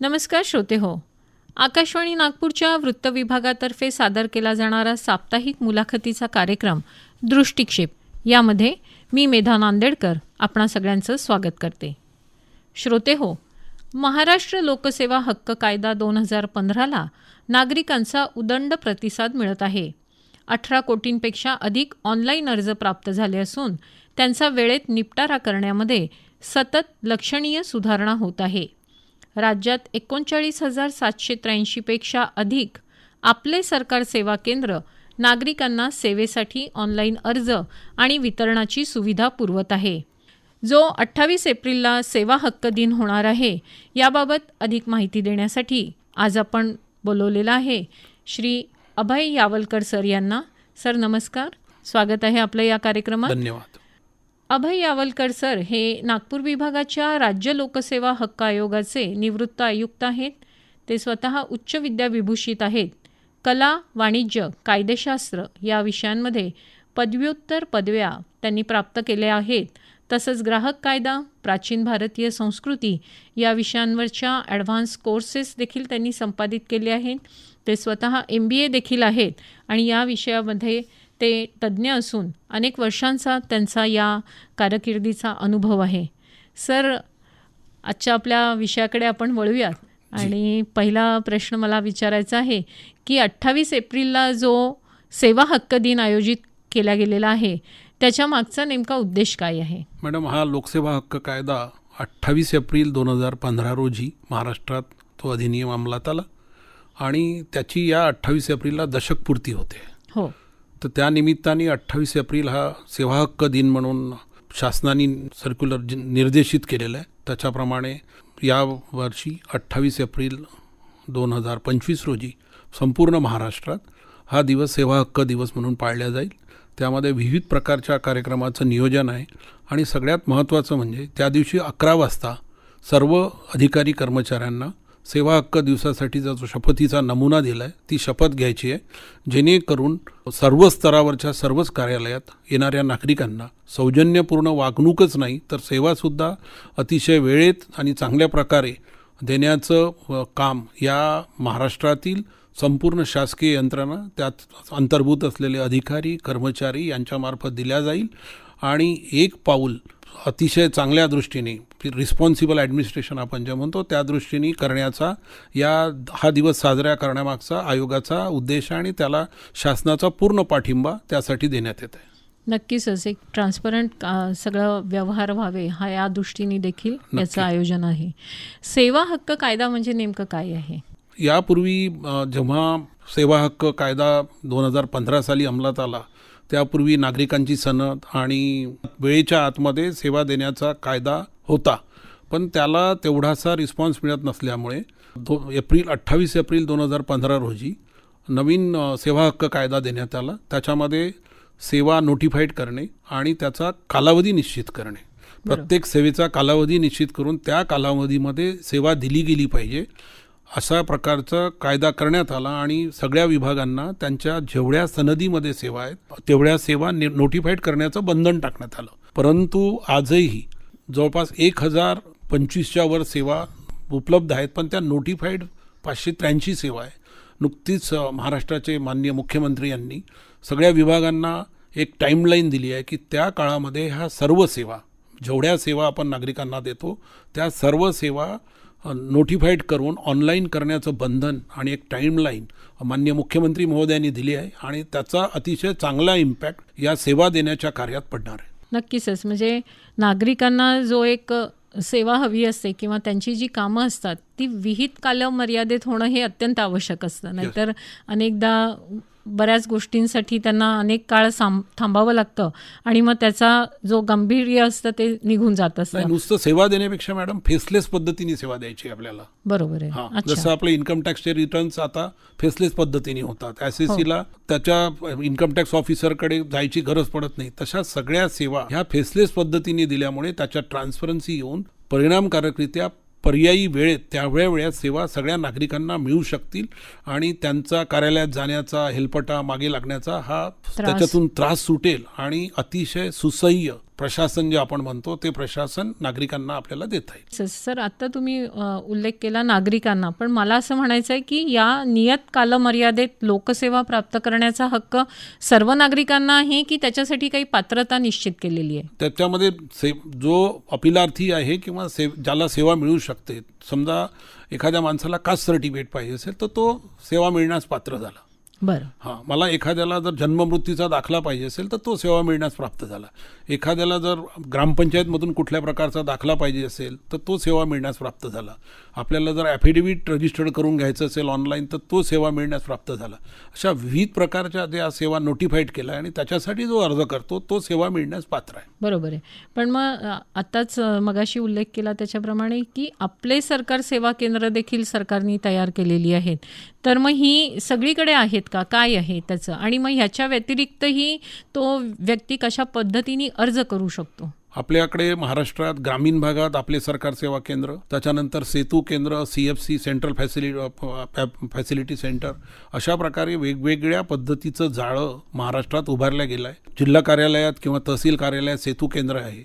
नमस्कार श्रोते हो. आकाशवाणी नागपूरच्या वृत्त विभागातर्फे सादर केला जाणारा साप्ताहिक मुलाखतीचा कार्यक्रम दृष्टिक्षेप. यामध्ये मी मेधा नांदेडकर आपणा सगळ्यांचं स्वागत करते. श्रोते हो महाराष्ट्र लोकसेवा हक्क कायदा दोन हजार पंधराला नागरिकांचा उदंड प्रतिसाद मिळत आहे. अठरा कोटींपेक्षा अधिक ऑनलाईन अर्ज प्राप्त झाले असून त्यांचा वेळेत निपटारा करण्यामध्ये सतत लक्षणीय सुधारणा होत आहे. राज्यात एकोणचाळीस हजार सातशे त्र्याऐंशीपेक्षा अधिक आपले सरकार सेवा केंद्र नागरिकांना सेवेसाठी ऑनलाईन अर्ज आणि वितरणाची सुविधा पुरवत आहे. जो अठ्ठावीस एप्रिलला सेवा हक्क दिन होणार आहे याबाबत अधिक माहिती देण्यासाठी आज आपण बोलवलेला आहे श्री अभय यावलकर सर यांना सर नमस्कार. स्वागत आहे आपलं या कार्यक्रमात. धन्यवाद. अभय यावलकर सर हे नागपूर विभागाच्या राज्य लोकसेवा हक्क आयोगाचे निवृत्त आयुक्त आहेत. ते स्वतः उच्च विद्याविभूषित आहेत. कला वाणिज्य कायदेशास्त्र या विषयांमध्ये पदव्युत्तर पदव्या त्यांनी प्राप्त केल्या आहेत. तसंच ग्राहक कायदा प्राचीन भारतीय संस्कृती या विषयांवरच्या ॲडव्हान्स कोर्सेस देखील त्यांनी संपादित केले आहेत. ते स्वतः एम बी ए देखील आहेत आणि या विषयामध्ये ते तज्ज्ञ असून अनेक वर्षांचा त्यांचा या कारकिर्दीचा अनुभव आहे. सर आजच्या आपल्या विषयाकडे आपण वळूयात. आणि पहिला प्रश्न मला विचारायचा आहे की अठ्ठावीस एप्रिलला जो सेवा हक्क दिन आयोजित केला गेलेला आहे त्याच्या मागचा नेमका उद्देश काय आहे? मॅडम हा लोकसेवा हक्क कायदा अठ्ठावीस एप्रिल दोन हजार पंधरा रोजी महाराष्ट्रात तो अधिनियम अंमलात आला. आणि त्याची या अठ्ठावीस एप्रिलला दशकपूर्ती होते. हो. तर त्या निमित्ताने अठ्ठावीस एप्रिल हा सेवा हक्क दिन म्हणून शासनाने सर्क्युलर निर्देशित केलेलं आहे. त्याच्याप्रमाणे या वर्षी अठ्ठावीस एप्रिल दोन हजार पंचवीस रोजी संपूर्ण महाराष्ट्रात हा दिवस सेवा हक्क दिवस म्हणून पाळला जाईल. त्यामध्ये विविध प्रकारच्या कार्यक्रमाचं नियोजन आहे आणि सगळ्यात महत्त्वाचं म्हणजे त्या दिवशी अकरा वाजता सर्व अधिकारी कर्मचाऱ्यांना सेवा हक्क दिवसासाठीचा जो शपथीचा नमुना दिला आहे ती शपथ घ्यायची आहे. जेणेकरून सर्व स्तरावरच्या सर्वच कार्यालयात येणाऱ्या नागरिकांना सौजन्यपूर्ण वागणूकच नाही तर सेवासुद्धा अतिशय वेळेत आणि चांगल्या प्रकारे देण्याचं काम या महाराष्ट्रातील संपूर्ण शासकीय यंत्रणा त्यात अंतर्भूत असलेले अधिकारी कर्मचारी यांच्यामार्फत दिल्या जाईल. आणि एक पाऊल अतिशय चांगल्या दृष्टीने रिस्पॉन्सिबल ॲडमिनिस्ट्रेशन आपण जे म्हणतो त्या दृष्टीने करण्याचा या हा दिवस साजरा करण्यामागचा आयोगाचा उद्देश आणि त्याला शासनाचा पूर्ण पाठिंबा त्यासाठी देण्यात येत आहे. नक्कीच एक ट्रान्सपरंट सगळं व्यवहार व्हावे हा या दृष्टीने देखील याचं आयोजन आहे. सेवा हक्क कायदा म्हणजे नेमकं काय आहे? यापूर्वी जेव्हा सेवा हक्क कायदा दोन हजार पंधरा साली अंमलात आला त्यापूर्वी नागरिकांची सनद आणि वेळेच्या आतमध्ये सेवा देण्याचा कायदा होता. पण त्याला तेवढासा रिस्पॉन्स मिळत नसल्यामुळे दो एप्रिल अठ्ठावीस एप्रिल दोन हजार पंधरा रोजी नवीन सेवा हक्क कायदा देण्यात आला. त्याच्यामध्ये सेवा नोटिफाईड करणे आणि त्याचा कालावधी निश्चित करणे. प्रत्येक सेवेचा कालावधी निश्चित करून त्या कालावधीमध्ये सेवा दिली गेली पाहिजे. अशा प्रकारचा कायदा करण्यात आला आणि सगळ्या विभागांना त्यांच्या जेवढ्या सनदीमध्ये सेवा आहेत तेवढ्या सेवा नोटिफाईड करण्याचं बंधन टाकण्यात आलं. परंतु आजही जवळपास एक हजार पंचवीसच्या वर सेवा उपलब्ध आहेत पण त्या नोटिफाईड पाचशे त्र्याऐंशी सेवा आहे नुकतीच महाराष्ट्राचे माननीय मुख्यमंत्री यांनी सगळ्या विभागांना एक टाईमलाईन दिली आहे की त्या काळामध्ये ह्या सर्व सेवा जेवढ्या सेवा आपण नागरिकांना देतो त्या सर्व सेवा नोटिफाईड करून ऑनलाईन करण्याचं बंधन आणि एक टाईमलाईन मान्य मुख्यमंत्री महोदयांनी दिली आहे आणि त्याचा अतिशय चांगला इम्पॅक्ट या सेवा देण्याच्या कार्यात पडणार आहे. नक्कीच म्हणजे नागरिकांना जो एक सेवा हवी असते किंवा त्यांची जी कामं असतात ती विहित कालमर्यादेत होणं हे अत्यंत आवश्यक असतं. नाहीतर अनेकदा बऱ्याच गोष्टींसाठी त्यांना अनेक काळ थांबावं लागतं आणि मग त्याचा जो गांभीर्य असतं ते निघून जात असतं. नुसतं सेवा देण्यापेक्षा मॅडम फेसलेस पद्धतीने सेवा द्यायची आपल्याला. बरोबर आहे. हा जसं आपले इन्कम टॅक्सचे रिटर्न्स आता फेसलेस पद्धतीने होतात. एस एस सीला त्याच्या इन्कम टॅक्स ऑफिसरकडे जायची गरज पडत नाही. तशा सगळ्या सेवा ह्या फेसलेस पद्धतीने दिल्यामुळे त्याच्यात ट्रान्सपरन्सी येऊन परिणामकारकरित्या पर्यायी वेळेत त्यावेळेत वेळेत सेवा सगळ्या नागरिकांना मिळू शकतील आणि त्यांचा कार्यालयात जाण्याचा हेलपटा मागे लागण्याचा हा त्याच्यातून त्रास सुटेल आणि अतिशय सुसह्य प्रशासन जे आपण म्हणतो ते प्रशासन नागरिकांना आपल्याला देता येईल स- सर आता तुम्ही उल्लेख केला नागरिकांना पण मला असं म्हणायचं आहे की या नियत कालमर्यादेत लोकसेवा प्राप्त करण्याचा हक्क सर्व नागरिकांना आहे की त्याच्यासाठी काही पात्रता निश्चित केलेली आहे? त्याच्यामध्ये से जो अपिलार्थी आहे किंवा से ज्याला सेवा मिळू शकते समजा एखाद्या माणसाला कास्ट सर्टिफिकेट पाहिजे असेल तर तो सेवा मिळण्यास पात्र झाला. बरं. हां मला एखाद्याला जर जन्ममृत्यूचा दाखला पाहिजे असेल तर तो सेवा मिळण्यास प्राप्त झाला. एखाद्याला जर ग्रामपंचायतमधून कुठल्या प्रकारचा दाखला पाहिजे असेल तर तो सेवा मिळण्यास प्राप्त झाला. आपल्याला जर ॲफिडेव्हिट रजिस्टर्ड करून घ्यायचं असेल ऑनलाईन तर तो सेवा मिळण्यास प्राप्त झाला. अशा विविध प्रकारच्या त्या सेवा नोटिफाईड केल्या आणि त्याच्यासाठी जो अर्ज करतो तो सेवा मिळण्यास पात्र आहे. बरोबर आहे. पण मग आत्ताच मगाशी उल्लेख केला त्याच्याप्रमाणे की आपले सरकार सेवा केंद्र देखील सरकारने तयार केलेली आहेत. तर मग ही सगळीकडे आहेत का? काय आहे त्याचं? आणि मग ह्याच्या व्यतिरिक्तही तो व्यक्ती कशा पद्धतीने अर्ज करू शकतो? आपल्याकडे महाराष्ट्रात ग्रामीण भागात आपले सरकार सेवा केंद्र त्याच्यानंतर सेतू केंद्र C F C central facility facility centre अशा प्रकारे वेगवेगळ्या पद्धतीचं जाळं महाराष्ट्रात उभारलं गेलं आहे जिल्हा कार्यालयात किंवा तहसील कार्यालयात सेतू केंद्र आहे.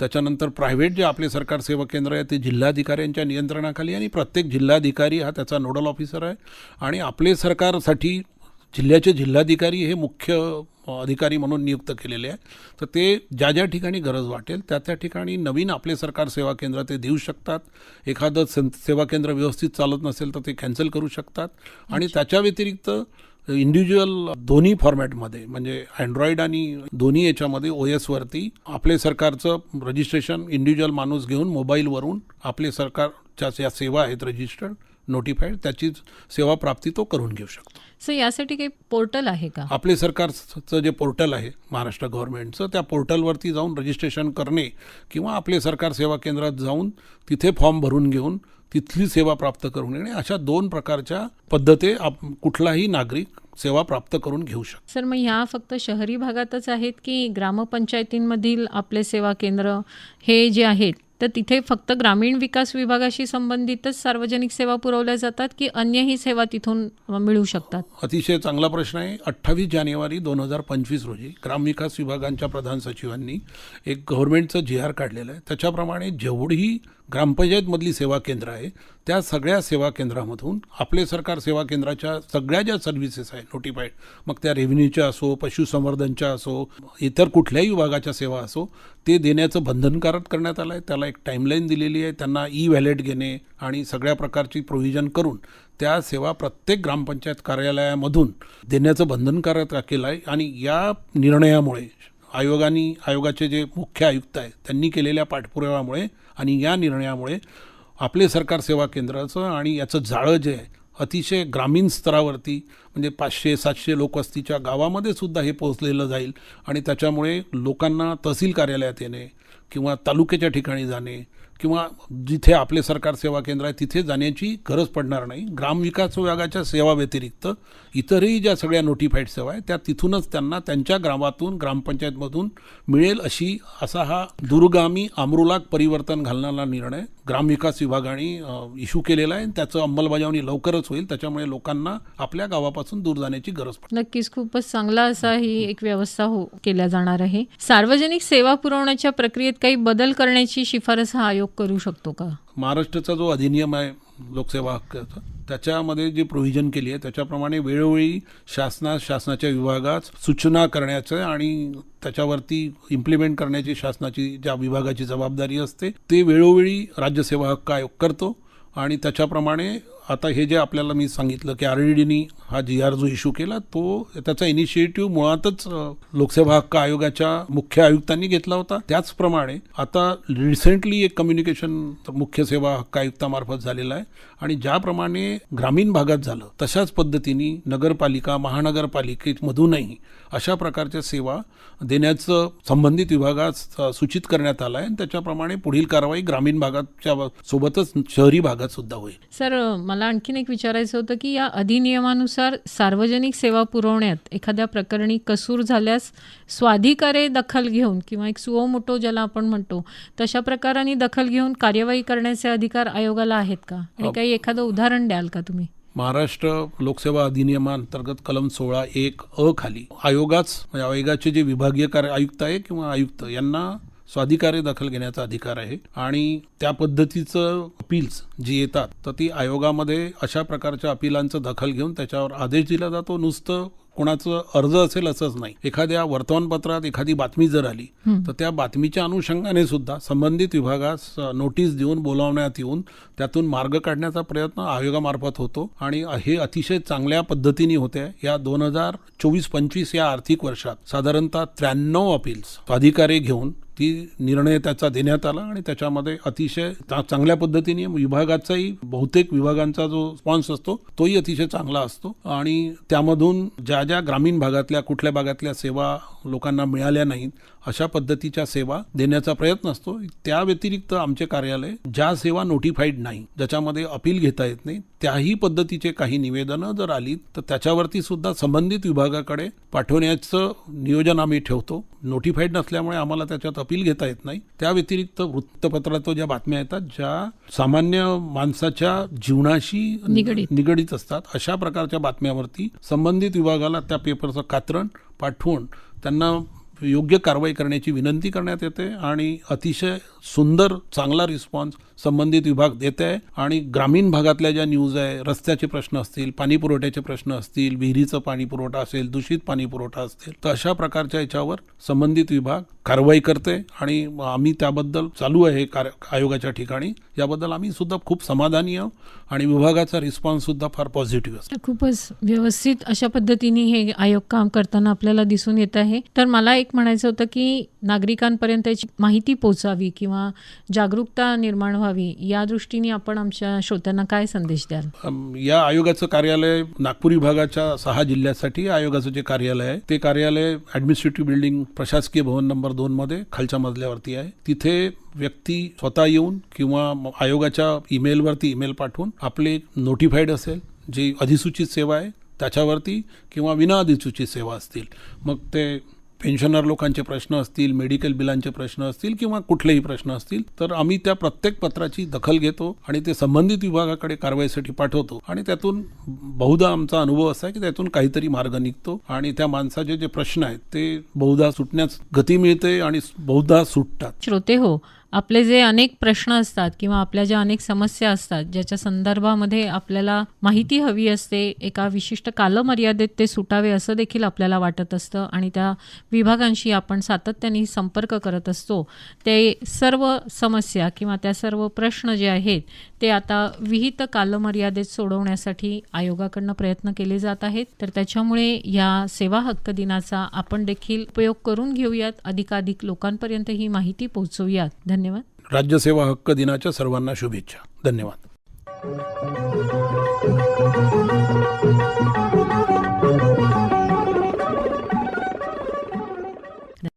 त्याच्यानंतर प्रायव्हेट जे आपले सरकार सेवा केंद्र आहे ते जिल्हाधिकाऱ्यांच्या नियंत्रणाखाली आणि प्रत्येक जिल्हाधिकारी हा त्याचा नोडल ऑफिसर आहे. आणि आपले सरकारसाठी जिल्ह्याचे जिल्हाधिकारी हे मुख्य अधिकारी म्हणून नियुक्त केलेले आहे तर ते ज्या ज्या ठिकाणी गरज वाटेल त्या त्या ठिकाणी नवीन आपले सरकार सेवा केंद्र ते देऊ शकतात. एखादं सं सेवा केंद्र व्यवस्थित चालत नसेल तर ते कॅन्सल करू शकतात. आणि त्याच्या व्यतिरिक्त इंडिव्हिज्युअल दोन्ही फॉर्मॅटमध्ये म्हणजे अँड्रॉइड आणि दोन्ही याच्यामध्ये ओ एसवरती आपले सरकारचं रजिस्ट्रेशन इंडिव्हिज्युअल माणूस घेऊन मोबाईलवरून आपले सरकारच्या ज्या सेवा आहेत रजिस्टर्ड नोटिफाईड त्याची सेवा प्राप्ती तो करून घेऊ शकतो. सो यासाठी काही पोर्टल आहे का? आपले सरकारचं जे पोर्टल आहे महाराष्ट्र गव्हर्नमेंटचं त्या पोर्टलवरती जाऊन रजिस्ट्रेशन करणे किंवा आपले सरकार सेवा केंद्रात जाऊन तिथे फॉर्म भरून घेऊन तिथली सेवा प्राप्त करून घेणे अशा दोन प्रकारच्या पद्धती आप कुठलाही नागरिक सेवा प्राप्त करून घेऊ शकतो. सर मग ह्या फक्त शहरी भागातच आहेत की ग्रामपंचायतींमधील आपले सेवा केंद्र हे जे आहेत तर तिथे फक्त ग्रामीण विकास विभागाशी संबंधितच सार्वजनिक सेवा पुरवल्या जातात की अन्यही सेवा तिथून मिळू शकतात? अतिशय चांगला प्रश्न आहे. अठ्ठावीस जानेवारी दोन हजार पंचवीस रोजी ग्रामविकास विभागांच्या प्रधान सचिवांनी एक गव्हर्नमेंटचं जी आर काढलेलं आहे. त्याच्याप्रमाणे जेवढी ग्रामपंचायतमधली सेवा केंद्र आहे त्या सगळ्या सेवा केंद्रामधून आपले सरकार सेवा केंद्राच्या सगळ्या ज्या सर्व्हिसेस आहे नोटिफाईड मग त्या रेव्हेन्यूच्या असो पशुसंवर्धनच्या असो इतर कुठल्याही विभागाच्या सेवा असो ते देण्याचं बंधनकारक करण्यात आलं आहे त्याला एक टाईमलाईन दिलेली आहे. त्यांना ई व्हॅलेट घेणे आणि सगळ्या प्रकारची प्रोव्हिजन करून त्या सेवा प्रत्येक ग्रामपंचायत कार्यालयामधून देण्याचं बंधनकारक केलं आहे आणि या निर्णयामुळे आयोगाने आयोगाचे जे मुख्य आयुक्त आहेत त्यांनी केलेल्या पाठपुराव्यामुळे आणि या निर्णयामुळे आपले सरकार सेवा केंद्राचं आणि याचं जाळं जे आहे अतिशय ग्रामीण स्तरावरती म्हणजे पाचशे सातशे लोकवस्तीच्या गावामध्ये सुद्धा हे पोहोचलेलं जाईल आणि त्याच्यामुळे लोकांना तहसील कार्यालयात येणे किंवा तालुक्याच्या ठिकाणी जाणे किंवा जिथे आपले सरकार सेवा केंद्र आहे तिथे जाण्याची गरज पडणार नाही. ग्रामविकास विभागाच्या सेवा व्यतिरिक्त इतरही ज्या सगळ्या नोटिफाईड सेवा आहेत त्या तिथूनच त्यांना त्यांच्या ग्रामातून ग्रामपंचायतमधून मिळेल अशी असा हा दूरगामी आमरुलाक परिवर्तन घालणारा निर्णय ग्रामविकास विभागाने इश्यू केलेला आहे. त्याचं अंमलबजावणी लवकरच होईल. त्याच्यामुळे लोकांना आपल्या गावापासून दूर जाण्याची गरज नक्कीच खूपच चांगला असा ही एक व्यवस्था हो केल्या जाणार आहे. सार्वजनिक सेवा पुरवण्याच्या प्रक्रियेत काही बदल करण्याची शिफारस हा आयोग करू शकतो का? महाराष्ट्राचा जो अधिनियम आहे लोकसेवा हक्काचा त्याच्यामध्ये जी प्रोव्हिजन केली आहे त्याच्याप्रमाणे वेळोवेळी शासनात शासनाच्या विभागात सूचना करण्याचं आणि त्याच्यावरती इम्प्लिमेंट करण्याची शासनाची ज्या विभागाची जबाबदारी असते ते वेळोवेळी राज्यसेवा हक्क आयोग करतो आणि त्याच्याप्रमाणे आता हे जे आपल्याला मी सांगितलं की आर डी डीनी हा जी आर जो इश्यू केला तो त्याचा इनिशिएटिव्ह मुळातच लोकसेवा हक्क आयोगाच्या मुख्य आयुक्तांनी घेतला होता. त्याचप्रमाणे आता रिसेंटली एक कम्युनिकेशन मुख्य सेवा हक्क आयुक्तामार्फत झालेला आहे आणि ज्याप्रमाणे ग्रामीण भागात झालं तशाच पद्धतीने नगरपालिका महानगरपालिकेमधूनही अशा प्रकारच्या सेवा देण्याचं संबंधित विभागात सूचित करण्यात आलं आहे आणि त्याच्याप्रमाणे पुढील कारवाई ग्रामीण भागाच्या सोबतच शहरी भागात सुद्धा होईल. सर मला मला आणखीन एक विचारायचं होतं की या अधिनियमानुसार सार्वजनिक सेवा पुरवण्यात एखाद्या प्रकरणी कसूर झाल्यास स्वाधिकारे दखल घेऊन किंवा एक सुओ मोटो ज्याला आपण म्हणतो तशा प्रकाराने दखल घेऊन कार्यवाही करण्याचे अधिकार आयोगाला आहेत का? आणि काही एखादं उदाहरण द्याल का तुम्ही? महाराष्ट्र लोकसेवा अधिनियमांतर्गत कलम सोळा एक अ खाली आयोगाच म्हणजे आयोगाचे जे विभागीय कार्य आयुक्त आहे किंवा आयुक्त यांना स्वाधिकारी दखल घेण्याचा अधिकार आहे. आणि त्या पद्धतीचं अपील्स जी येतात तर ती आयोगामध्ये अशा प्रकारच्या अपिलांचं दखल घेऊन त्याच्यावर आदेश दिला जातो. नुसतं कोणाचं अर्ज असेल असंच नाही. एखाद्या वर्तमानपत्रात एखादी बातमी जर आली तर त्या बातमीच्या अनुषंगाने सुद्धा संबंधित विभागास नोटीस देऊन बोलावण्यात येऊन त्यातून मार्ग काढण्याचा प्रयत्न आयोगामार्फत होतो. आणि हे अतिशय चांगल्या पद्धतीने होते. या दोन हजार चोवीस पंचवीस या आर्थिक वर्षात साधारणतः त्र्याण्णव अपील्स अधिकारी घेऊन ती निर्णय त्याचा देण्यात आला आणि त्याच्यामध्ये अतिशय चांगल्या पद्धतीने विभागाचाही बहुतेक विभागांचा जो रिस्पॉन्स असतो तोही अतिशय चांगला असतो. आणि त्यामधून ज्या ज्या ग्रामीण भागातल्या कुठल्या भागातल्या सेवा लोकांना मिळाल्या नाहीत अशा पद्धतीच्या सेवा देण्याचा प्रयत्न असतो. त्या व्यतिरिक्त आमचे कार्यालय ज्या सेवा नोटिफाईड नाही ज्याच्यामध्ये अपील घेता येत नाही त्याही पद्धतीचे काही निवेदनं जर आली तर त्याच्यावरती सुद्धा संबंधित विभागाकडे पाठवण्याचं नियोजन आम्ही ठेवतो. नोटिफाईड नसल्यामुळे आम्हाला त्याच्यात अपील घेता येत नाही. त्या व्यतिरिक्त वृत्तपत्रात ज्या बातम्या येतात ज्या सामान्य माणसाच्या जीवनाशी निगडीत. निगडीत असतात अशा प्रकारच्या बातम्यावरती संबंधित विभागाला त्या पेपरचं कात्रण पाठवून त्यांना योग्य कारवाई करण्याची विनंती करण्यात येते आणि अतिशय सुंदर चांगला रिस्पॉन्स संबंधित विभाग देत आहे आणि ग्रामीण भागातल्या ज्या न्यूज आहे रस्त्याचे प्रश्न असतील पाणी पुरवठ्याचे प्रश्न असतील विहिरीचं पाणी पुरवठा असेल दूषित पाणी पुरवठा असेल तर अशा प्रकारच्या याच्यावर संबंधित विभाग कारवाई करते आणि आम्ही त्याबद्दल चालू आहे कार आयोगाच्या ठिकाणी. याबद्दल आम्ही सुद्धा खूप समाधानी आहोत आणि विभागाचा रिस्पॉन्स सुद्धा फार पॉझिटिव्ह असतो. खूपच व्यवस्थित अशा पद्धतीने हे आयोग काम करताना आपल्याला दिसून येत आहे. तर मला एक म्हणायचं होतं की नागरिकांपर्यंत याची माहिती पोचावी किंवा जागरूकता निर्माण व्हावी या दृष्टीने आपण आमच्या श्रोत्यांना काय संदेश द्याल? या आयोगाचं कार्यालय नागपूर विभागाच्या सहा जिल्ह्यासाठी आयोगाचं जे कार्यालय आहे ते कार्यालय ऍडमिनिस्ट्रेटिव्ह बिल्डिंग प्रशासकीय भवन नंबर दोन मध्ये खालच्या मजल्यावरती आहे. तिथे व्यक्ती स्वतः येऊन किंवा आयोगाच्या ईमेलवरती ईमेल पाठवून आपले नोटिफाईड असेल जी अधिसूचित सेवा आहे त्याच्यावरती किंवा विना अधिसूचित सेवा असतील. मग ते पेन्शनर लोकांचे प्रश्न असतील मेडिकल बिलांचे प्रश्न असतील किंवा कुठलेही प्रश्न असतील तर आम्ही त्या प्रत्येक पत्राची दखल घेतो आणि ते संबंधित विभागाकडे कारवाईसाठी पाठवतो. आणि त्यातून बहुधा आमचा अनुभव असा आहे की त्यातून काहीतरी मार्ग निघतो आणि त्या माणसाचे जे प्रश्न आहेत ते बहुधा सुटण्यास गती मिळते आणि बहुधा सुटतात. श्रोते हो आपले जे अनेक प्रश्न असतात किंवा आपल्या ज्या अनेक समस्या असतात ज्याच्या संदर्भामध्ये आपल्याला माहिती हवी असते एका विशिष्ट कालमर्यादेत ते सुटावे असं देखील आपल्याला वाटत असतं आणि त्या विभागांशी आपण सातत्याने संपर्क करत असतो. ते सर्व समस्या किंवा त्या सर्व प्रश्न जे आहेत ते आता विहित कालमर्यादेत सोडवण्यासाठी आयोगाकडनं प्रयत्न केले जात आहेत. तर त्याच्यामुळे या सेवा हक्क दिनाचा आपण देखील उपयोग करून घेऊयात. अधिकाधिक लोकांपर्यंत ही माहिती पोहोचवूयात. धन्यवाद. धन्यवाद. राज्यसेवा हक्क दिनाच्या सर्वांना शुभेच्छा. धन्यवाद.